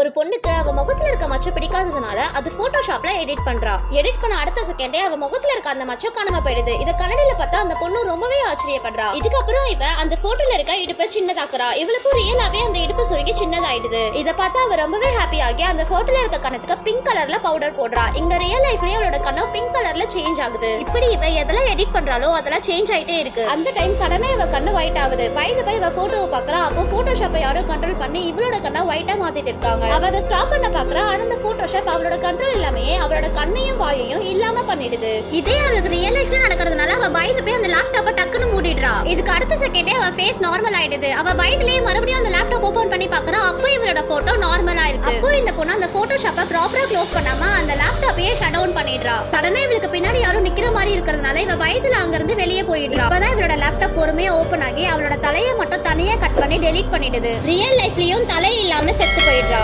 ஒரு பொண்ணுக்கு அவ முகத்துல இருக்க மச்சம் பிடிக்காததுனால அது போட்டோஷாப்ல எடிட் பண்றா. எடிட் பண்ண அடுத்த செகண்டே அவ முகத்துல இருக்க அந்த மச்சம் காணாம போயிடுது. இத கண்ணடியில பார்த்தா அந்த பொண்ணு ரொம்பவே ஆச்சரியப்படுறா. இதுக்கப்புறம் இவ அந்த போட்டோல இருக்க இடுப்பை பாக்குறா. இவளுக்கும் ரியலாவே அந்த இடுப்பு சுருங்கி சின்னதாயிடுது. இத பார்த்தா அவ ரொம்பவே ஹாப்பி ஆகி அந்த போட்டோல இருக்க கணத்துக்கு பிங்க் கலர்ல பவுடர் போடுறா. இங்க ரியல் லைஃப்லயே அவளோட கண்ணும் பிங்க் கலர்ல சேஞ்ச் ஆகுது. இப்படி இவ எதெல்லாம் எடிட் பண்றாலோ அதெல்லாம் சேஞ்ச் ஆயிட்டே இருக்கு. அந்த டைம் சடனா இவ கண்ணு ஒயிட் ஆகுது. பயந்து போய் இவ போட்டோவை பாக்குறா. அப்போ போட்டோஷாப்பை யாரோ கண்ட்ரோல் பண்ணி இவளோட கண்ணை ஒயிட்டா மாத்திட்டு இருக்காங்க. அவ அதை ஸ்டாப் பண்ண பாக்குறா. ஆனா அந்த போட்டோஷாப் அவளோட கண்ட்ரோல் இல்லாமயே அவளோட கண்ணையும் வாயையும் இல்லாம பண்ணிடுது. இதே அவளுக்கு ரியல் லைஃப்ல நடக்கிறதுனால அவ பயந்து போய் அந்த லேப்டாப் இதுக்கு அடுத்த செகண்டே அவ ஃபேஸ் நார்மல் ஆயிடுது. அவ பயத்துலயே மறுபடியும் அந்த லேப்டாப் ஓபன் பண்ணி பாக்குறா அப்போ இவளோட போட்டோ நார்மலா இருக்கு. அப்போ இந்த பொண்ணு அந்த போட்டோஷாப்பை ப்ராப்பரா க்ளோஸ் பண்ணாம அந்த லேப்டாப்பையே ஷட் டவுன் பண்ணிடுறா. சடனா இவளுக்கு பின்னாடி யாரும் நிக்கிற மாதிரி இருக்கிறதுனால இவ பயத்துல அங்க இருந்து வெளியே போயிடுறா. அப்பதான் இவளோட லேப்டாப் பொறுமையா ஓபன் ஆகி அவளோட தலையை மட்டும் தனியா கட் பண்ணி டெலீட் பண்ணிடுது. ரியல் லைஃப்லயும் தலை இல்லாம செத்து போயிடுறா.